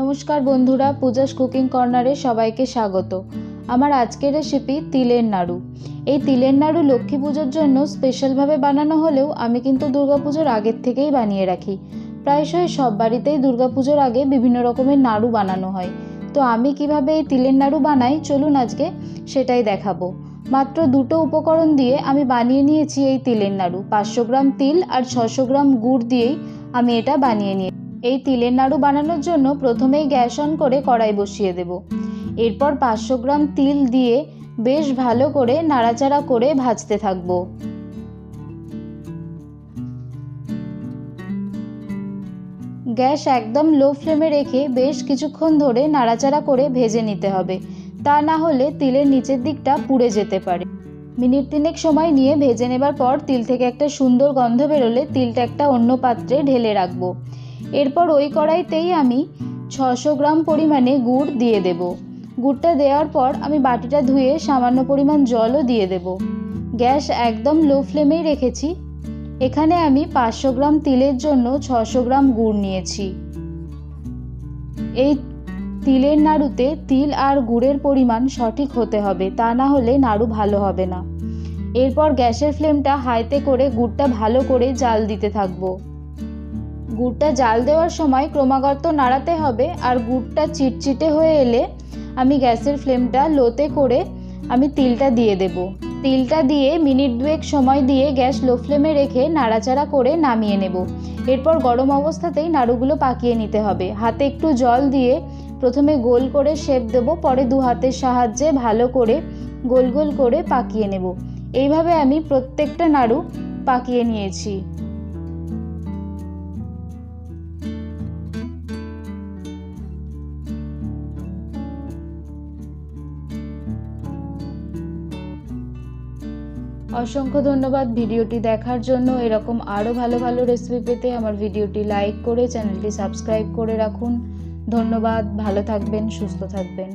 নমস্কার বন্ধুরা, পূজাস কুকিং কর্নারে সবাইকে স্বাগত। আমার আজকের রেসিপি তিলের নাড়ু। এই তিলের নাড়ু লক্ষ্মী পুজোর জন্য স্পেশালভাবে বানানো হলেও আমি কিন্তু দুর্গাপুজোর আগের থেকেই বানিয়ে রাখি। প্রায়শই সব বাড়িতেই দুর্গাপুজোর আগে বিভিন্ন রকমের নাড়ু বানানো হয়। তো আমি কীভাবে এই তিলের নাড়ু বানাই, চলুন আজকে সেটাই দেখাবো। মাত্র দুটো উপকরণ দিয়ে আমি বানিয়ে নিয়েছি এই তিলের নাড়ু। পাঁচশো গ্রাম তিল আর ছশো গ্রাম গুড় দিয়েই আমি এটা বানিয়ে নিয়ে এই তিলের নাড়ু বানানোর জন্য প্রথমেই গ্যাস অন করে কড়াই বসিয়ে দেব। এরপর পাঁচশো গ্রাম তিল দিয়ে বেশ ভালো করে নাড়াচাড়া করে ভাজতে থাকব। গ্যাস একদম লো ফ্লেমে রেখে বেশ কিছুক্ষণ ধরে নাড়াচাড়া করে ভেজে নিতে হবে। তা না হলে তিলের নিচের দিকটা পুড়ে যেতে পারে। মিনিট তিনেক সময় নিয়ে ভেজে নেবার পর তিল থেকে একটা সুন্দর গন্ধ বেরোলে তিলটা একটা অন্য পাত্রে ঢেলে রাখব। এরপর ওই কড়াইতেই আমি ছশো গ্রাম পরিমাণে গুড় দিয়ে দেব। গুড়টা দেওয়ার পর আমি বাটিটা ধুয়ে সামান্য পরিমাণ জলও দিয়ে দেব। গ্যাস একদম লো ফ্লেমেই রেখেছি। এখানে আমি পাঁচশো গ্রাম তিলের জন্য ছশো গ্রাম গুড় নিয়েছি। এই তিলের নাড়ুতে তিল আর গুড়ের পরিমাণ সঠিক হতে হবে, তা না হলে নাড়ু ভালো হবে না। এরপর গ্যাসের ফ্লেমটা হাইতে করে গুড়টা ভালো করে জাল দিতে থাকব। গুড়টা জাল দেওয়ার সময় ক্রমাগত নাড়াতে হবে আর গুড়টা চিটচিটে হয়ে এলে আমি গ্যাসের ফ্লেমটা লোতে করে আমি তিলটা দিয়ে দেব। তিলটা দিয়ে মিনিট দুয়েক সময় দিয়ে গ্যাস লো ফ্লেমে রেখে নাড়াচাড়া করে নামিয়ে নেব। এরপর গরম অবস্থাতেই নাড়ুগুলো পাকিয়ে নিতে হবে। হাতে একটু জল দিয়ে প্রথমে গোল করে শেপ দেব, পরে দু হাতের সাহায্যে ভালো করে গোল গোল করে পাকিয়ে নেব। এইভাবে আমি প্রত্যেকটা নাড়ু পাকিয়ে নিয়েছি। অসংখ্য ধন্যবাদ ভিডিওটি দেখার জন্য। এরকম আরও ভালো ভালো রেসিপি পেতে আমার ভিডিওটি লাইক করে চ্যানেলটি সাবস্ক্রাইব করে রাখুন। ধন্যবাদ, ভালো থাকবেন, সুস্থ থাকবেন।